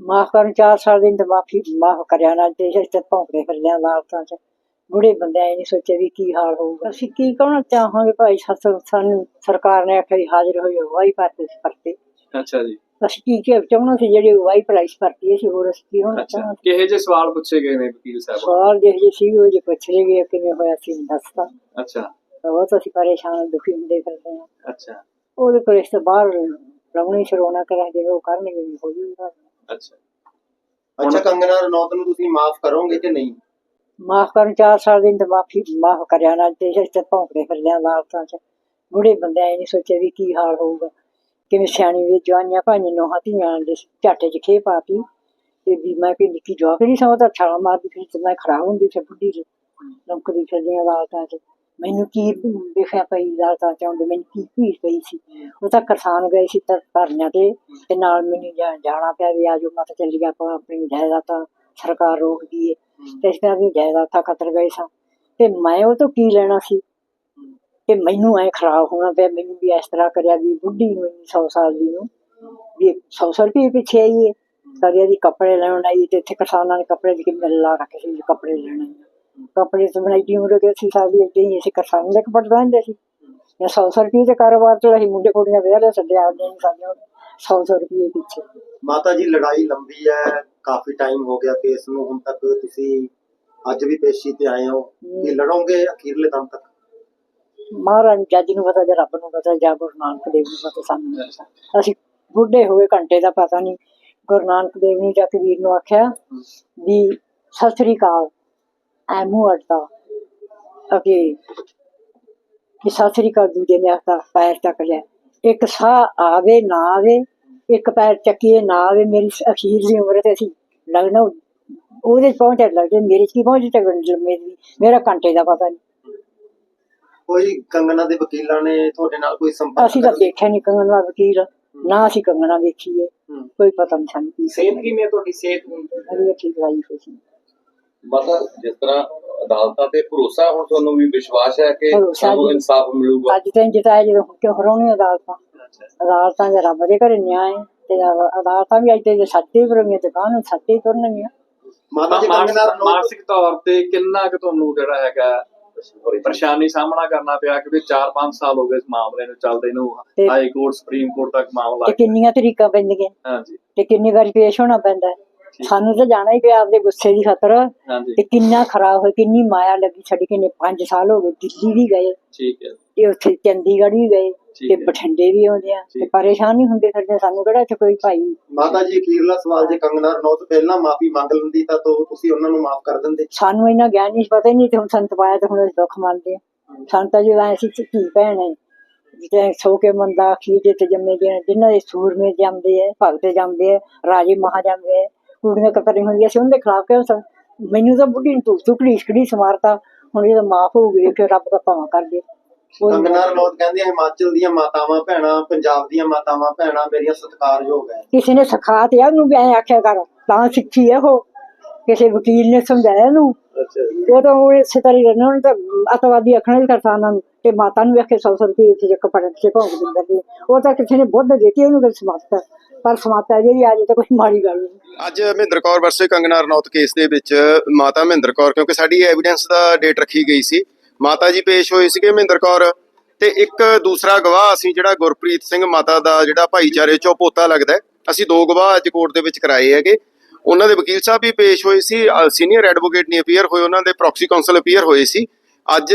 ਮਾਫ ਕਰਨ ਚਾਰ ਸਾਲ ਦੀ ਮਾਫੀ ਮਾਫ ਕਰਿਆ ਨਾ ਤੇ ਇਸ ਤੇ ਭੌਂਕਦੇ ਫਿਰਦੇ ਅਦਾਲਤਾਂ 'ਚ। ਬੁੜੇ ਬੰਦੇ ਆਏ ਨਹੀਂ ਸੋਚਿਆ ਵੀ ਕੀ ਹਾਲ ਹੋਊਗਾ। ਅਸੀਂ ਕੀ ਕਹਿਣਾ ਚਾਹਾਂਗੇ ਭਾਈ? ਸਤ ਸਾਨੂੰ ਸਰਕਾਰ ਨੇ ਆਖਿਆ ਹਾਜ਼ਰ ਹੋਇਓ ਵਾਈ ਪਾਤੇ ਪਰਤੇ ਅੱਛਾ ਜੀ। ਅਸੀਂ ਕੀ ਕੀ ਚਾਹੁੰਦੇ ਸੀ ਜਿਹੜੀ ਵਾਈ ਪ੍ਰਾਈਸ ਭਰਤੀ ਸੀ ਹੋਰ ਅਸੀਂ ਕੀ ਹੋਣਾ ਚਾਹੁੰਦੇ ਕਿਹੇ ਜੇ ਸਵਾਲ ਪੁੱਛੇ ਗਏ ਨੇ ਵਕੀਲ ਸਾਹਿਬ? ਸਵਾਲ ਜਿਹੇ ਜਿਹੇ ਸੀ ਉਹ ਜੇ ਪੁੱਛ ਰਹੇ ਗਏ ਕਿਵੇਂ ਹੋਇਆ ਸੀ ਦੱਸਤਾ। ਅੱਛਾ। ਬਹੁਤ ਅਸੀਂ ਪਰੇਸ਼ਾਨ ਦੁਖੀ ਹੁੰਦੇ ਫਿਰਦੇ ਹਾਂ। ਅੱਛਾ। ਉਹਦੇ ਕੋਲ ਇਸ ਤੋਂ ਬਾਹਰ ਰਮਣੀ ਸ਼ਰੋਣਾ ਕਰਾਂ ਜਿਵੇਂ ਉਹ ਕਰਨਗੇ ਹੋ ਜੂਗਾ ਅੱਛਾ ਅੱਛਾ ਕੰਗਨਾ ਰਣੌਤ ਨੂੰ ਤੁਸੀਂ ਮਾਫ ਕਰੋਗੇ ਕਿ ਨਹੀਂ? ਮਾਫ ਕਰਨ ਚਾਰ ਸਾਲ ਦੀ ਮਾਫੀ ਮਾਫ ਕਰਿਆ ਨਾ ਤੇ ਇਸ ਤੇ ਭੌਂਕਦੇ ਫਿਰਦੇ ਅਦਾਲਤਾਂ 'ਚ। ਬੁੜੇ ਬੰਦੇ ਆਏ ਨਹੀਂ ਸੋਚਿਆ ਵੀ ਕੀ ਹਾਲ ਹੋਊਗਾ। ਕਿਵੇਂ ਸਿਆਣੀ ਵੀ ਜਵਾਨੀਆਂ ਭਾਈਆਂ ਨੋਹਾਂ ਧੀਆਂ ਦੇ ਝਾਟੇ 'ਚ ਖੇ ਪਾਤੀ ਤੇ ਵੀ ਮੈਂ ਕਿ ਨਿੱਕੀ ਜਵਾਕ ਨਹੀਂ ਸਮਝਦਾ ਛਾਲਾ ਮਾਰਦੀ ਫਿਰ ਤੇ ਮੈਂ ਖਰਾਬ ਹੁੰਦੀ ਫਿਰ ਬੁੱਢੀ ਚ। ਲੰਕਦੀ ਫਿਰਦੀ ਅਦਾਲਤਾਂ 'ਚ। ਮੈਨੂੰ ਕੀ ਦੇਖਿਆ ਪਈ ਅਦਾਲਤਾਂ 'ਚ ਮੈਨੂੰ ਕੀ ਭੀੜ ਪਈ ਸੀ। ਉਹ ਤਾਂ ਕਿਸਾਨ ਗਏ ਸੀ ਤਾਂ ਧਰਨਿਆਂ ਤੇ ਤੇ ਨਾਲ ਮੈਨੂੰ ਜਾਣਾ ਪਿਆ ਵੀ ਆਜੋ ਮਤ ਚੱਲੀ ਆਪਾਂ ਆਪਣੀ ਜਾਇਦਾਦਾਂ ਸਰਕਾਰ ਰੋਕਦੀ ਏ ਤੇ ਇਸ ਤਰ੍ਹਾਂ ਦੀ ਜਾਇਦਾਦਾਂ ਖਤਰ ਗਏ ਸਾਂ। ਤੇ ਮੈਂ ਉਹ ਤੋਂ ਕੀ ਲੈਣਾ ਸੀ? ਤੇ ਮੈਨੂੰ ਐ ਖਰਾਬ ਹੋਣਾ ਪਿਆ, ਮੈਨੂੰ ਵੀ ਇਸ ਤਰ੍ਹਾਂ ਕਰਿਆ ਵੀ ਬੁੱਢੀ ਨੂੰ 100 ਸਾਲ ਦੀ ਨੂੰ ਵੀ 100 ਸੌ ਰੁਪਏ ਪਿੱਛੇ ਆਈਏ। ਕਦੇ ਦੀ ਕੱਪੜੇ ਲੈਣ ਆਈ ਤੇ ਇੱਥੇ ਕਿਸਾਨਾਂ ਨੇ ਕੱਪੜੇ ਦੀ ਕਿੰਨੇ ਲਾ ਰੱਖੇ ਸੀ, ਕੱਪੜੇ ਲੈਣੇ ਆ। ਤੋਂ ਬਣਾਈ ਦੀ ਉਮਰ ਕੇ ਸੀ ਦੀ ਇੱਦਾਂ ਹੀ ਅਸੀਂ ਕਿਸਾਨ ਦੇ ਕੱਪੜੇ ਲੈਂਦੇ ਸੀ। ਜਾਂ 100 ਸੌ ਰੁਪਏ ਦੇ ਕਾਰੋਬਾਰ ਤੋਂ ਅਸੀਂ ਮੁੰਡੇ ਕੁੜੀਆਂ ਵਿਆਹ ਲੈ ਛੱਡੇ ਆਪਦੇ ਨਹੀਂ ਸਾਡੇ 100 ਸੌ ਰੁਪਏ ਪਿੱਛੇ ਮਾਤਾ ਜੀ ਲੜਾਈ ਲੰਬੀ ਹੈ ਕਾਫੀ ਟਾਈਮ ਹੋ ਗਿਆ ਕੇਸ ਨੂੰ ਹੁਣ ਤੱਕ ਤੁਸੀਂ ਅੱਜ ਵੀ ਪੇਸ਼ੀ ਤੇ ਆਏ ਹੋ। ਕਿ ਲੜੋਗੇ ਅਖੀਰਲੇ ਦਮ ਤੱਕ? ਮਹਾਰਾਜ ਜੱਜ ਨੂੰ ਪਤਾ ਜਾਂ ਰੱਬ ਨੂੰ ਪਤਾ ਜਾਂ ਗੁਰੂ ਨਾਨਕ ਦੇਵ ਨੂੰ ਪਤਾ ਸਾਨੂੰ ਨਹੀਂ ਪਤਾ। ਅਸੀਂ ਬੁੱਢੇ ਹੋਏ ਘੰਟੇ ਦਾ ਪਤਾ ਨਹੀਂ। ਗੁਰੂ ਨਾਨਕ ਦੇਵ ਨੇ ਜਾ ਕੇ ਵੀਰ ਨੂੰ ਆਖਿਆ ਵੀ ਸਤਿ ਸ੍ਰੀ ਅਕਾਲ। ਮੂੰਹ ਅੜਦਾ ਅਗੇ ਕਿ ਸਤਿ ਸ੍ਰੀ ਅਕਾਲ ਦੂਜੇ ਨੇ ਆਖਤਾ ਪੈਰ ਚੱਕ ਲਿਆ ਇੱਕ ਸਾਹ ਆਵੇ ਨਾ ਆਵੇ ਇੱਕ ਪੈਰ ਚੱਕੀਏ ਨਾ ਆਵੇ ਮੇਰੀ ਅਖੀਰ ਦੀ ਉਮਰ ਤੇ ਅਸੀਂ ਲੱਗਣਾ ਉਹਦੇ ਪਹੁੰਚੇ ਲੱਗਦੇ ਮੇਰੇ ਕੀ ਪਹੁੰਚ ਤੇ ਮੇਰੀ ਮੇਰਾ ਘੰਟੇ ਦਾ ਪਤਾ ਨਹੀਂ ਕੋਈ ਕੰਗਨਾ ਦੇ ਵਕੀਲਾਂ ਨੇ ਤੁਹਾਡੇ ਨਾਲ ਕੋਈ ਸੰਪਰਕ ਅਸੀਂ ਤਾਂ ਦੇਖਿਆ ਨਹੀਂ ਕੰਗਣ ਦਾ ਵਕੀਲ ਨਾ ਅਸੀਂ ਕੰਗਣਾ ਵੇਖੀਏ। ਕੋਈ ਪਤਾ ਨਹੀਂ ਸਾਨੂੰ ਕੀ ਸਿਹਤ ਕਿਵੇਂ ਤੁਹਾਡੀ ਸਿਹਤ ਅਰੇ ਠੀਕ ਰਾਈ ਹੋਈ ਸੀ ਮਤਲਬ ਜਿਸ ਤਰ੍ਹਾਂ ਅਦਾਲਤਾਂ ਤੇ ਭਰੋਸਾ ਹੁਣ ਤੁਹਾਨੂੰ ਵੀ ਵਿਸ਼ਵਾਸ ਹੈ ਕਿ ਭਰੋਸਾ ਜੀ। ਇਨਸਾਫ ਮਿਲੂਗਾ? ਅੱਜ ਤਾਂ ਜਿਤਾਇਆ ਜਦੋਂ ਕਿਉਂ ਹਰਾਉਣੀ ਅਦਾਲਤਾਂ? ਅਦਾਲਤਾਂ ਦੇ ਰੱਬ ਦੇ ਘਰੇ ਨਿਆਂ ਹੈ ਤੇ ਅਦਾ- ਅਦਾਲਤਾਂ ਵੀ ਅੱਜ ਤੇ ਸੱਚੇ ਬਰਮੀਆਂ ਤੇ ਕਾਹਨੂੰ ਸੱਚੇ ਤੁਰਨਗੀਆਂ? ਮਾਤਾ ਜੀ ਕੰਗਨਾ ਮਾਨਸਿਕ ਤੌਰ ਤੇ ਕਿੰਨਾ ਕੁ ਤੁਹਾਨੂੰ ਜਿਹੜਾ ਹੈਗਾ ਪਰੇਸ਼ਾਨੀ ਸਾਹਮਣਾ ਕਰਨਾ ਪਿਆ ਕਿਉਂਕਿ 4-5 ਸਾਲ ਹੋ ਗਏ ਇਸ ਮਾਮਲੇ ਨੂੰ ਚੱਲਦੇ ਨੂੰ। ਤੇ- ਹਾਈ ਕੋਰਟ ਸੁਪਰੀਮ ਕੋਰਟ ਤੱਕ ਮਾਮਲਾ ਤੇ ਕਿੰਨੀਆਂ ਤਰੀਕਾਂ ਪੈਂਦੀਆਂ? ਹਾਂਜੀ। ਤੇ ਕਿੰਨੀ ਵਾਰੀ ਪੇਸ਼ ਹੋਣਾ ਪੈਂਦਾ ਹੈ। ਸਾਨੂੰ ਤਾਂ ਜਾਣਾ ਹੀ ਪਿਆ ਆਪਦੇ ਗੁੱਸੇ ਦੀ ਖਾਤਰ। ਤੇ ਕਿੰਨਾ ਖਰਾਬ ਹੋਇਆ ਕਿੰਨੀ ਮਾਇਆ ਲੱਗੀ ਛੱਡ ਕੇ ਨੇ 5 ਸਾਲ ਹੋ ਗਏ ਦਿੱਲੀ ਵੀ ਗਏ। ਠੀਕ ਹੈ। ਤੇ ਉੱਥੇ ਚੰਡੀਗੜ੍ਹ ਵੀ ਗਏ ਤੇ। ਬਠਿੰਡੇ ਵੀ ਆਉਂਦੇ ਆ। ਤੇ। ਪਰੇਸ਼ਾਨ ਨਹੀਂ ਹੁੰਦੇ ਫਿਰਦੇ ਸਾਨੂੰ ਕਿਹੜਾ ਇੱਥੇ ਕੋਈ ਭਾਈ? ਮਾਤਾ ਜੀ ਅਖੀਰਲਾ ਸਵਾਲ ਜੇ ਕੰਗਨਾ ਰਣੌਤ ਪਹਿਲਾਂ ਮਾਫੀ ਮੰਗ ਲੈਂਦੀ ਤਾਂ ਤੋ ਤੁਸੀਂ ਉਹਨਾਂ ਨੂੰ ਮਾਫ ਕਰ ਦਿੰਦੇ। ਸਾਨੂੰ ਇੰਨਾ ਗਿਆਨ ਨਹੀਂ ਪਤਾ ਨਹੀਂ ਤੇ ਹੁਣ ਸੰਤ ਪਾਇਆ ਤੇ ਹੁਣ ਅਸੀਂ ਦੁੱਖ ਮੰਨਦੇ ਆ ਸੰਤਾਂ ਜੀ ਐ ਸੀ ਧੀ ਭੈਣ ਹੈ ਜਿਤੇ ਸੋ ਕੇ ਮੰਦਾ ਖੀਜੇ ਤੇ ਜੰਮੇ ਜੇ ਜਿਨ੍ਹਾਂ ਦੇ ਸੂਰਮੇ ਜੰਮਦੇ ਆ ਭਗਤ ਜੰਮਦੇ ਆ ਰਾਜੇ ਮਹਾ ਜੰਮਦੇ ਆ ਕੁੜੀਆਂ ਕਤਰੀ ਹੁੰਦੀਆਂ ਸੀ ਉਹਦੇ ਖਿਲਾਫ ਕਿਉਂ ਸਨ ਮੈਨੂੰ ਤਾਂ ਬੁੱਢੀ ਨੂੰ ਤੂੰ ਘੜੀਸ ਘੜੀਸ ਮਾਰਤਾ ਹੁਣ ਇਹ ਮਾਫ ਹੋ ਗਈ ਫਿਰ ਰੱਬ ਦਾ ਭਾਵਾਂ ਕਰ ਦੇ। ਕੰਗਨਾ ਰਣੌਤ ਕਹਿੰਦੀ ਹਿਮਾਚਲ ਦੀਆਂ ਮਾਤਾਵਾਂ ਭੈਣਾਂ ਪੰਜਾਬ ਦੀਆਂ ਮਾਤਾਵਾਂ ਭੈਣਾਂ ਮੇਰੀਆਂ ਸਤਿਕਾਰਯੋਗ ਹੈ। ਕਿਸੇ ਨੇ ਸਿਖਾ ਤੇ ਉਹਨੂੰ ਵੀ ਐ ਆਖਿਆ ਕਰ ਤਾਂ ਸਿੱਖੀ ਹੈ ਉਹ। ਕਿਸੇ ਵਕੀਲ ਨੇ ਸਮਝਾਇਆ ਅੱਛਾ ਉਹ ਤਾਂ ਉਹ ਇਸੇ ਤਰ੍ਹਾਂ ਰਹਿਣਾ ਉਹਨੇ ਤਾਂ ਅਤਵਾਦੀ ਆਖਣਾ ਵੀ ਕਿਸਾਨਾਂ ਨੂੰ। ਤੇ ਮਾਤਾ ਨੂੰ ਵੇਖ ਕੇ ਰੁਪਏ ਉੱਥੇ ਜੇ ਕੱਪੜੇ ਤੇ ਭੌਂਕ ਦਿੰਦਾ ਸੀ। ਉਹ ਤਾਂ ਕਿਸੇ ਨੇ ਬੁੱਧ ਦਿੱਤੀ, ਉਹਨੂੰ ਫਿਰ ਸਮਾਪਤ ਪਰ ਸਮਾਪਤ ਜਿਹੜੀ ਆ ਤਾਂ ਕੋਈ ਮਾੜੀ ਗੱਲ ਨਹੀਂ। ਅੱਜ ਮਹਿੰਦਰ ਕੌਰ ਵਰਸੇ ਕੰਗਨਾ ਰਣੌਤ ਕੇਸ ਦੇ ਵਿੱਚ ਮਾਤਾ ਮਹਿੰਦਰ ਕੌਰ, ਕਿਉਂਕਿ ਸਾਡੀ ਐਵੀਡੈਂਸ ਦਾ ਡੇਟ ਰੱਖੀ ਗਈ ਸੀ। ਮਾਤਾ ਜੀ ਪੇਸ਼ ਹੋਏ ਸੀਗੇ ਮਹਿੰਦਰ ਕੌਰ ਤੇ ਇੱਕ ਦੂਸਰਾ ਗਵਾਹ ਅਸੀਂ ਜਿਹੜਾ ਗੁਰਪ੍ਰੀਤ ਸਿੰਘ ਮਾਤਾ ਦਾ ਜਿਹੜਾ ਭਾਈਚਾਰੇ ਚੋਂ ਪੋਤਾ ਲੱਗਦਾ ਅਸੀਂ ਦੋ ਗਵਾਹ ਅੱਜ ਕੋਰਟ ਦੇ ਵਿੱਚ ਕਰਾਏ ਹੈਗੇ। ਉਹਨਾਂ ਦੇ ਵਕੀਲ ਸਾਹਿਬ ਵੀ ਪੇਸ਼ ਹੋਏ ਸੀ ਸੀਨੀਅਰ ਐਡਵੋਕੇਟ ਨਹੀਂ ਅਪੀਅਰ ਹੋਏ, ਉਹਨਾਂ ਦੇ ਪ੍ਰੋਕਸੀ ਕਾਉਂਸਲ ਅਪੀਅਰ ਹੋਏ ਸੀ। ਅੱਜ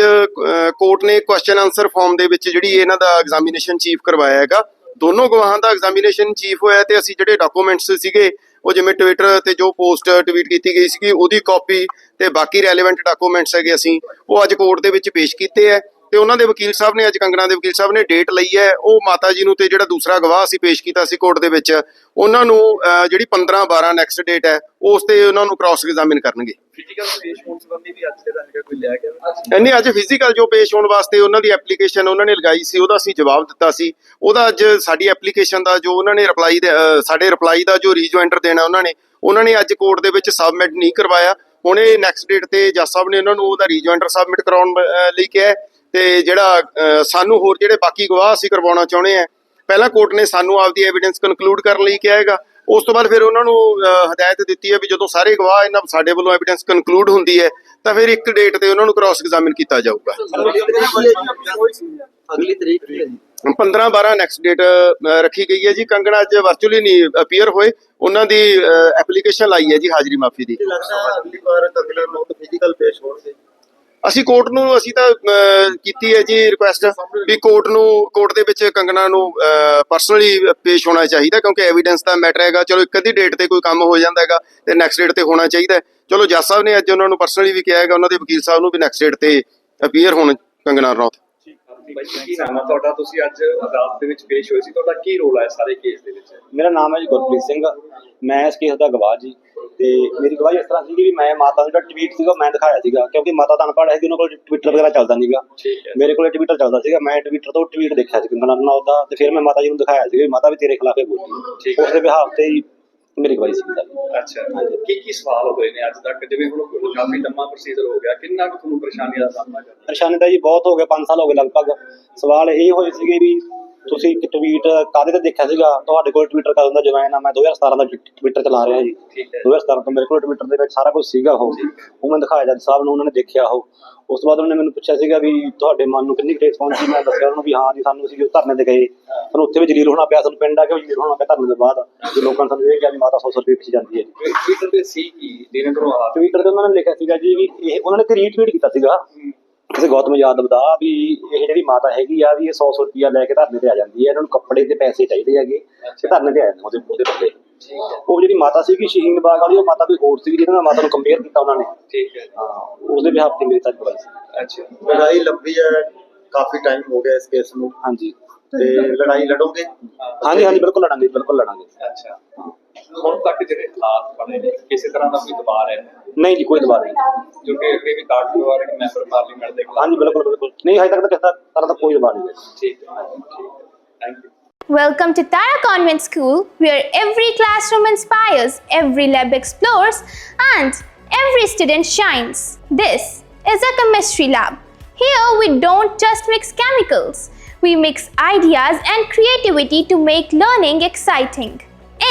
ਕੋਰਟ ਨੇ ਕੁਐਸਚਨ ਆਨਸਰ ਫਾਰਮ ਦੇ ਵਿੱਚ ਜਿਹੜੀ ਇਹਨਾਂ ਦਾ ਐਗਜ਼ਾਮੀਨੇਸ਼ਨ ਚੀਫ ਕਰਵਾਇਆ ਹੈਗਾ, ਦੋਨੋਂ ਗਵਾਹਾਂ ਦਾ ਐਗਜ਼ਾਮੀਨੇਸ਼ਨ ਚੀਫ ਹੋਇਆ ਤੇ ਅਸੀਂ ਜਿਹੜੇ ਡਾਕੂਮੈਂਟਸ ਸੀਗੇ, ਉਹ ਜਿਵੇਂ ਟਵਿੱਟਰ ਤੇ ਜੋ ਪੋਸਟ ਟਵੀਟ ਕੀਤੀ ਗਈ ਸੀਗੀ, ਉਹਦੀ ਕਾਪੀ ਤੇ ਬਾਕੀ ਰੈਲੇਵੈਂਟ ਡਾਕੂਮੈਂਟਸ ਹੈਗੇ ਅਸੀਂ, ਉਹ ਅੱਜ ਕੋਰਟ ਦੇ ਵਿੱਚ ਪੇਸ਼ ਕੀਤੇ ਹੈ। ਤੇ ਉਹਨਾਂ ਦੇ ਵਕੀਲ ਸਾਹਿਬ ਨੇ ਅੱਜ ਕੰਗਣਾ ਦੇ ਵਕੀਲ ਸਾਹਿਬ ਨੇ ਡੇਟ ਲਈ ਹੈ ਉਹ ਮਾਤਾ ਜੀ ਨੂੰ ਤੇ ਜਿਹੜਾ ਦੂਸਰਾ ਗਵਾਹ ਅਸੀਂ ਪੇਸ਼ ਕੀਤਾ ਸੀ ਕੋਰਟ ਦੇ ਵਿੱਚ ਉਹਨਾਂ ਨੂੰ ਜਿਹੜੀ 15 12 ਨੈਕਸਟ ਡੇਟ ਹੈ ਉਸ ਤੇ ਉਹਨਾਂ ਨੂੰ ਕ੍ਰਾਸ ਐਗਜ਼ਾਮਿਨ ਕਰਨਗੇ। ਫਿਜ਼ੀਕਲ ਪੇਸ਼ ਹੋਣ ਸੰਬੰਧੀ ਵੀ ਅੱਜ ਦਾ ਹੈਗਾ ਕੋਈ ਲਿਆ ਗਿਆ ਇੰਨੀ ਅੱਜ ਫਿਜ਼ੀਕਲ ਜੋ ਪੇਸ਼ ਹੋਣ ਵਾਸਤੇ ਉਹਨਾਂ ਦੀ ਐਪਲੀਕੇਸ਼ਨ ਉਹਨਾਂ ਨੇ ਲਗਾਈ ਸੀ ਉਹਦਾ ਅਸੀਂ ਜਵਾਬ ਦਿੱਤਾ ਸੀ। ਉਹਦਾ ਅੱਜ ਸਾਡੀ ਐਪਲੀਕੇਸ਼ਨ ਦਾ ਜੋ ਉਹਨਾਂ ਨੇ ਰਿਪਲਾਈ ਸਾਡੇ ਰਿਪਲਾਈ ਦਾ ਜੋ ਰੀਜੁਆਇੰਟਰ ਦੇਣਾ ਉਹਨਾਂ ਨੇ ਉਹਨਾਂ ਨੇ ਅੱਜ ਕੋਰਟ ਦੇ ਵਿੱਚ ਸਬਮਿਟ ਨਹੀਂ ਕਰਵਾਇਆ। ਹੁਣ ਇਹ ਨੈਕਸਟ ਡੇਟ ਤੇ ਜੱਜ ਸਾਹਿਬ ਨੇ ਉਹਨਾਂ ਨੂੰ ਉਹਦਾ ਰੀਜੁਆਇੰਟਰ ਸਬਮਿਟ ਕਰਾਉਣ ਲਈ ਕਿਹਾ ਤੇ ਜਿਹੜਾ ਸਾਨੂੰ ਹੋਰ ਜਿਹੜੇ ਬਾਕੀ ਗਵਾਹ ਅਸੀਂ ਕਰਵਾਉਣਾ ਚਾਹੁੰਦੇ ਆ ਪਹਿਲਾਂ ਕੋਰਟ ਨੇ ਸਾਨੂੰ ਆਪਦੀ ਐਵੀਡੈਂਸ ਕਨਕਲੂਡ ਕਰਨ ਲਈ ਕਿਹਾ ਹੈਗਾ। ਉਸ ਤੋਂ ਬਾਅਦ ਫਿਰ ਉਹਨਾਂ ਨੂੰ ਹਦਾਇਤ ਦਿੱਤੀ ਹੈ ਵੀ ਜਦੋਂ ਸਾਰੇ ਗਵਾਹ ਇਹਨਾਂ ਸਾਡੇ ਵੱਲੋਂ ਐਵੀਡੈਂਸ ਕਨਕਲੂਡ ਹੁੰਦੀ ਹੈ ਤਾਂ ਫਿਰ ਇੱਕ ਡੇਟ ਤੇ ਉਹਨਾਂ ਨੂੰ ਕ੍ਰਾਸ ਐਗਜ਼ਾਮਿਨ ਕੀਤਾ ਜਾਊਗਾ। ਅਗਲੀ ਤਰੀਕ ਕੀ ਹੈ ਜੀ। 15 12 ਨੈਕਸਟ ਡੇਟ ਰੱਖੀ ਗਈ ਹੈ ਜੀ। ਕੰਗਣਾ ਅੱਜ ਵਰਚੁਅਲੀ ਨਹੀਂ ਅਪੀਅਰ ਹੋਏ। ਉਹਨਾਂ ਦੀ ਐਪਲੀਕੇਸ਼ਨ ਲਾਈ ਹੈ ਜੀ ਹਾਜ਼ਰੀ ਮਾਫੀ ਦੀ। ਲੱਗਦਾ ਅਗਲੀ ਵਾਰ ਕੰਗਨਾ ਰਣੌਤ ਫਿਜ਼ੀਕਲ ਪੇਸ਼ ਹੋਣਗੇ। ਅਸੀਂ ਕੋਰਟ ਨੂੰ, ਅਸੀਂ ਤਾਂ ਕੀਤੀ ਹੈ ਜੀ ਰਿਕੁਐਸਟ ਵੀ ਕੋਰਟ ਨੂੰ, ਕੋਰਟ ਦੇ ਵਿੱਚ ਕੰਗਣਾ ਨੂੰ ਪਰਸਨਲੀ ਪੇਸ਼ ਹੋਣਾ ਚਾਹੀਦਾ ਕਿਉਂਕਿ ਐਵੀਡੈਂਸ ਦਾ ਮੈਟਰ ਹੈਗਾ। ਚਲੋ ਇੱਕ ਅੱਧੀ ਡੇਟ ਤੇ ਕੋਈ ਕੰਮ ਹੋ ਜਾਂਦਾ ਹੈਗਾ ਤੇ ਨੈਕਸਟ ਡੇਟ ਤੇ ਹੋਣਾ ਚਾਹੀਦਾ। ਚਲੋ ਜੱਜ ਸਾਹਿਬ ਨੇ ਅੱਜ ਉਹਨਾਂ ਨੂੰ ਪਰਸਨਲੀ ਵੀ ਕਿਹਾ ਹੈਗਾ, ਉਹਨਾਂ ਦੇ ਵਕੀਲ ਸਾਹਿਬ ਨੂੰ ਵੀ ਨੈਕਸਟ ਡੇਟ ਤੇ ਅਪੀਅਰ ਹੋਣ ਕੰਗਣਾ ਰਣੌਤ ਬਾਈ ਜੀ, ਕੀ ਨਾਮ ਹੈ ਤੁਹਾਡਾ? ਤੁਸੀਂ ਅੱਜ ਅਦਾਲਤ ਦੇ ਵਿੱਚ ਪੇਸ਼ ਹੋਏ ਸੀ। ਤੁਹਾਡਾ ਕੀ ਰੋਲ ਹੈ ਸਾਰੇ ਕੇਸ ਦੇ ਵਿੱਚ? ਮੇਰਾ ਨਾਮ ਹੈ ਜੀ ਗੁਰਪ੍ਰੀਤ ਸਿੰਘ। ਮੈਂ ਇਸ ਕੇਸ ਦਾ ਗਵਾਹ ਜੀ। ਤੇ ਮੇਰੀ ਗਵਾਹੀ ਇਸ ਤਰ੍ਹਾਂ ਸੀ ਵੀ ਮੈਂ ਮਾਤਾ ਦਾ ਜਿਹੜਾ ਟਵੀਟ ਸੀਗਾ ਮੈਂ ਦਿਖਾਇਆ ਸੀਗਾ। ਕਿਉਂਕਿ ਮਾਤਾ ਦਾ ਅਨਪੜ੍ਹ ਹੈਗੀ ਉਹਨਾਂ ਕੋਲ ਟਵਿੱਟਰ ਵਗੈਰਾ ਚੱਲਦਾ ਨਹੀਂਗਾ ਹੈ। ਮੇਰੇ ਕੋਲ ਟਵਿੱਟਰ ਚੱਲਦਾ ਸੀਗਾ। ਮੈਂ ਟਵਿੱਟਰ ਤੋਂ ਟਵੀਟ ਦੇਖਿਆ ਸੀ ਕੰਗਨਾ ਰਣੌਤ ਦਾ ਤੇ ਫਿਰ ਮੈਂ ਮਾਤਾ ਜੀ ਨੂੰ ਦਿਖਾਇਆ ਸੀ ਮਾਤਾ ਵੀ ਤੇਰੇ ਖਿਲਾਫ ਹੀ ਬੋਲੀ। ਠੀਕ ਹੈ। ਉਸ ਦੇ ਬਿਹਾਫ ਤੇ ਹੀ ਮੇਰੀ ਗਵਾਹੀ ਸੀ। ਅੱਛਾ। ਕੀ ਕੀ ਸਵਾਲ ਹੋਏ ਨੇ ਅੱਜ ਤੱਕ? ਜਿਵੇਂ ਹੁਣ ਕਾਫੀ ਲੰਮਾ ਪ੍ਰੋਸੀਜਰ ਹੋ ਗਿਆ ਕਿੰਨਾ ਕੁ ਤੁਹਾਨੂੰ ਪਰੇਸ਼ਾਨੀ ਦਾ ਸਾਹਮਣਾ ਕਰਨਾ? ਪਰੇਸ਼ਾਨੀ ਤਾਂ ਜੀ ਬਹੁਤ ਹੋ ਗਿਆ 5 ਸਾਲ ਹੋ ਗਏ ਲਗਭਗ। ਸਵਾਲ ਇਹ ਹੋਏ ਸੀਗੇ ਵੀ ਤੁਸੀਂ ਇੱਕ ਟਵੀਟ ਕਾਹਦੇ ਤੇ ਦੇਖਿਆ ਸੀਗਾ? ਤੁਹਾਡੇ ਕੋਲ ਟਵਿੱਟਰ ਕਦੋਂ ਦਾ ਜਵਾਨ ਆ? ਮੈਂ 2017 ਦਾ ਟਵਿੱਟਰ ਚਲਾ ਰਿਹਾ ਜੀ। ਠੀਕ ਹੈ। 2017 ਤੋਂ ਮੇਰੇ ਕੋਲ ਟਵਿੱਟਰ ਦੇ ਵਿੱਚ ਸਾਰਾ ਕੁਝ ਸੀਗਾ ਉਹ। ਉਹ ਮੈਂ ਦਿਖਾਇਆ ਜੱਜ ਸਾਹਿਬ ਨੂੰ ਉਹਨਾਂ ਨੇ ਦੇਖਿਆ ਉਹ। ਉਸ ਤੋਂ ਬਾਅਦ ਉਹਨਾਂ ਮੈਨੂੰ ਪੁੱਛਿਆ ਸੀਗਾ ਵੀ ਤੁਹਾਡੇ ਮਨ ਨੂੰ ਕਿੰਨੀ ਟੇਸ ਪਹੁੰਚੀ ਮੈਂ ਦੱਸਿਆ ਉਹਨਾਂ ਨੂੰ ਵੀ ਹਾਂ ਜੀ ਸਾਨੂੰ ਸੀ ਜੋ ਧਰਨੇ ਤੇ ਗਏ। ਸਾਨੂੰ ਉੱਥੇ ਵੀ ਜਲੀਲ ਹੋਣਾ ਪਿਆ ਸਾਨੂੰ ਪਿੰਡ ਆ ਕੇ ਵੀ ਜਲੀਲ ਹੋਣਾ ਪਿਆ ਧਰਨੇ ਤੋਂ ਬਾਅਦ। ਕਿ ਲੋਕਾਂ ਨੇ ਸਾਨੂੰ ਇਹ ਕਿਹਾ ਵੀ ਮਾਤਾ 100 ਰੁਪਏ ਪਿੱਛੇ ਜਾਂਦੀ ਹੈ ਜੀ। ਟਵਿੱਟਰ ਤੇ ਸੀ ਕੀ? ਤੋਂ ਆ ਟਵਿੱਟਰ ਤੇ ਉਹਨਾਂ ਨੇ ਲਿਖਿਆ ਸੀਗਾ ਜੀ ਵੀ ਇਹ ਉਹਨਾਂ ਨੇ ਇੱਕ ਰੀਟਵੀਟ ਕੀਤਾ ਸੀਗਾ। ਕਿਸੇ ਗੌਤਮ ਯਾਦਵ ਦਾ ਵੀ ਇਹ ਜਿਹੜੀ ਮਾਤਾ ਹੈਗੀ ਆ ਵੀ ਇਹ 100 ਰੁਪਿਆ ਲੈ ਕੇ ਧਰਨੇ ਤੇ ਆ ਜਾਂਦੀ ਹੈ। ਇਹਨਾਂ ਨੂੰ ਕੱਪੜੇ ਤੇ ਪੈਸੇ ਚਾਹੀਦੇ ਹੈਗੇ ਤੇ ਧਰਨੇ ਤੇ ਆ ਜਾਂਦੇ ਉਹਦੇ ਉਹਦੇ ਬੰਦੇ। ਉਹ ਜਿਹੜੀ ਮਾਤਾ ਸੀਗੀ ਸ਼ਹੀਨ ਬਾਗ ਵਾਲੀ ਉਹ ਮਾਤਾ ਕੋਈ ਹੋਰ ਸੀਗੀ ਜਿਹਦੇ ਨਾਲ ਮਾਤਾ ਨੂੰ ਕੰਪੇਅਰ ਕੀਤਾ ਉਹਨਾਂ ਨੇ। ਠੀਕ ਹੈ। ਹਾਂ ਉਸਦੇ ਬਿਹਾਫ ਤੇ ਮੇਰੀ ਤਾਂ ਗਵਾਹੀ ਸੀ। ਅੱਛਾ। ਲੜਾਈ ਲੰਬੀ ਹੈ ਕਾਫੀ ਟਾਈਮ ਹੋ ਗਿਆ ਇਸ ਕੇਸ ਨੂੰ। ਹਾਂਜੀ। ਤੇ ਲੜਾਈ ਲੜੋਗੇ ਹਾਂਜੀ ਹਾਂਜੀ ਬਿਲਕੁਲ ਲੜਾਂਗੇ ਬਿਲਕੁਲ ਲੜਾਂਗੇ ਅੱਛਾ ਹੁਣ ਤੱਕ ਜਿਹੜੇ ਹਾਲਾਤ ਬਣੇ ਨੇ ਕਿਸੇ ਤਰ੍ਹਾਂ ਦਾ ਕੋਈ ਦਬਾਅ ਹੈ ਨਹੀਂ ਜੀ ਕੋਈ ਦਬਾਅ ਨਹੀਂ ਜੋ ਕਿ ਅੱਗੇ ਵੀ ਕਾਰਡ ਪਰਿਵਾਰ ਇੱਕ ਮੈਂਬਰ ਪਾਰਲੀਮੈਂਟ ਦੇ ਖਿਲਾਫ ਹਾਂਜੀ ਬਿਲਕੁਲ ਬਿਲਕੁਲ ਨਹੀਂ ਹਜੇ ਤੱਕ ਤਾਂ ਕਿਸੇ ਤਰ੍ਹਾਂ ਦਾ ਕੋਈ ਦਬਾਅ ਨਹੀਂ ਹੈ ਠੀਕ ਹੈ thank you Welcome to Tara Convent School, where every classroom inspires, every lab explores, and every student shines. This is a chemistry lab. Here we don't just mix chemicals, we mix ideas and creativity to make learning exciting.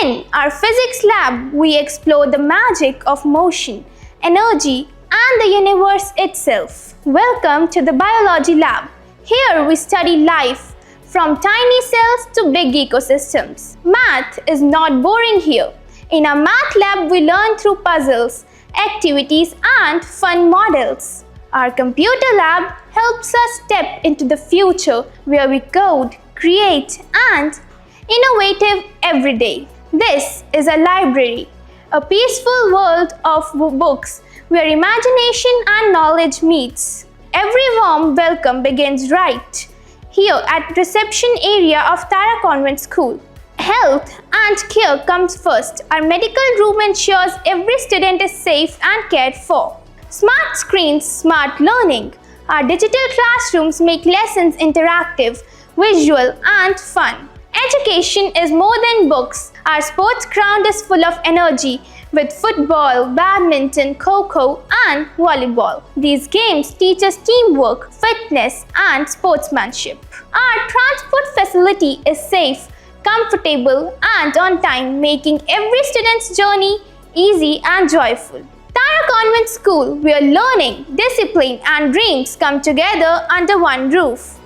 In our physics lab, we explore the magic of motion, energy, and the universe itself. Welcome to the biology lab. Here we study life from tiny cells to big ecosystems. Math is not boring here. In our math lab, we learn through puzzles, activities, and fun models. Our computer lab helps us step into the future where we code, create, and innovative every day. This is a library, a peaceful world of books where imagination and knowledge meets. Every warm welcome begins right here at reception area of Tara Convent School. Health and care comes first. Our medical room ensures every student is safe and cared for. Smart screens, smart learning. Our digital classrooms make lessons interactive, visual, and fun. Education is more than books. Our sports ground is full of energy with football, badminton, kho and volleyball. These games teach us teamwork, fitness, and sportsmanship. Our transport facility is safe, comfortable, and on time, making every student's journey easy and joyful. Convent School, where learning, discipline, and dreams come together under one roof.